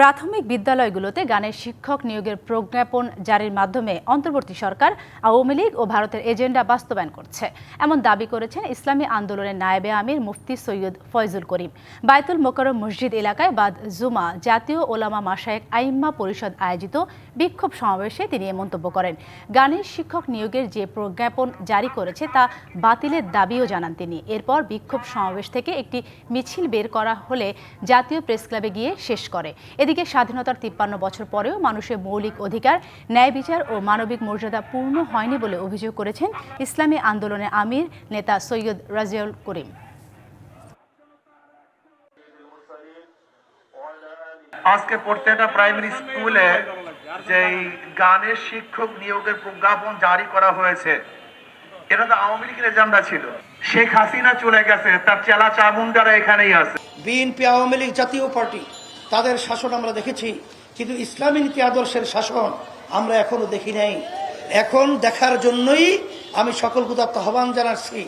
প্রাথমিক বিদ্যালয়গুলোতে গানের শিক্ষক নিয়োগের প্রজ্ঞাপন জারির মাধ্যমে অন্তর্বর্তী সরকার, আওয়ামী লীগ ও ভারতের এজেন্ডা বাস্তবায়ন করছে। এমন দাবি করেছেন ইসলামী আন্দোলনের নায়েবে আমির মুফতি সৈয়দ ফয়জুল করিম। বায়তুল মোকারম মসজিদ এলাকায় বাদ জুমা জাতীয় ওলামা মাসায়েক আইম্মা পরিষদ আয়োজিত বিক্ষোভ সমাবেশে তিনি এ মন্তব্য করেন। গানের শিক্ষক নিয়োগের যে প্রজ্ঞাপন জারি করেছে তা বাতিলের দাবিও জানান তিনি। এরপর বিক্ষোভ সমাবেশ থেকে একটি মিছিল বের করা হলে জাতীয় প্রেস ক্লাবে গিয়ে শেষ করে। এদিকে স্বাধীনতার তিপ্পান্ন বছর পরেও মানুষের মৌলিক অধিকার ন্যায় বিচার ও মানবিক মর্যাদা পূর্ণ হয়নি বলে অভিযোগ করেছেন ইসলামী আন্দোলনের আমির নেতা সৈয়দ রাজিউল করিম। আজকে প্রত্যেকটা প্রাইমারি স্কুলে যেই গানের শিক্ষক নিয়োগের প্রজ্ঞাপন জারি করা হয়েছে এটা তো আওয়ামী লীগের এজেন্ডা ছিল। শেখ হাসিনা চলে গেছে তার চেলা চামুন্ডারা এখানেই আছে। বিএনপি আওয়ামী লীগ জাতীয় পার্টি তাদের শাসন আমরা দেখেছি, কিন্তু ইসলামী নীতি আদর্শের শাসন আমরা এখনও দেখি নাই। এখন দেখার জন্যই আমি সকল কুদাত্ত আহ্বান জানাচ্ছি